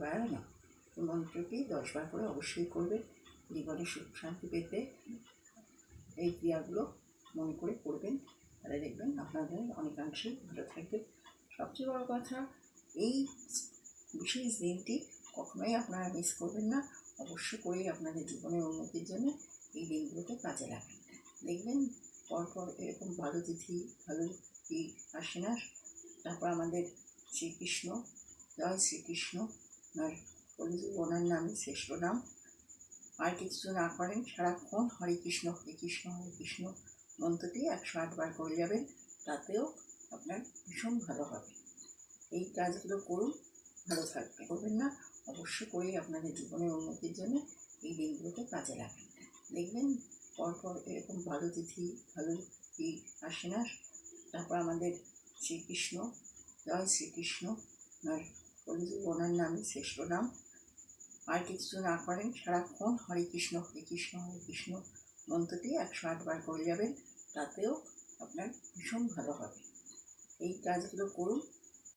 এবার না, এই মন্ত্রটি দশবার করে অবশ্যই করবে। জীবনে সুখ শান্তি পেতে এই ক্রিয়াগুলো মনে করে করবেন, তাহলে দেখবেন আপনাদের অনেকাংশেই ভালো থাকবে। সবচেয়ে বড় কথা, এই বিশেষ দিনটি কখনোই আপনারা মিস করবেন না। অবশ্যই করেই আপনাদের জীবনের উন্নতির জন্য এই দিনগুলোকে কাজে লাগান। দেখবেন পরপর এরকম ভালো তিথি, ভালো ই আসে না। তারপর আমাদের শ্রীকৃষ্ণ, জয় শ্রীকৃষ্ণ। কলিযুগ ওনার নামই শ্রেষ্ঠ নাম আর কিছু না করেন, সারাক্ষণ হরে কৃষ্ণ হরে কৃষ্ণ হরে কৃষ্ণ মন্ত্রটি একশো আটবার করে যাবেন, তাতেও আপনার ভীষণ ভালো হবে। এই কাজগুলো করুন, ভালো থাকবে করবেন না, অবশ্যই করেই আপনাদের জীবনের উন্নতির জন্য এই দিনগুলোকে কাজে লাগান। দেখবেন পরপর এরকম ভালো তিথি, ভালো ই আসে না। তারপর আমাদের শ্রীকৃষ্ণ, জয় শ্রীকৃষ্ণ। কলিযুগ ওনার নামে শ্রেষ্ঠ নাম আর কিছু না করেন, সারাক্ষণ হরে কৃষ্ণ হরে কৃষ্ণ হরে কৃষ্ণ মন্ত্রটি একশো আটবার করে যাবেন, তাতেও আপনার ভীষণ ভালো হবে। এই কাজগুলো করুন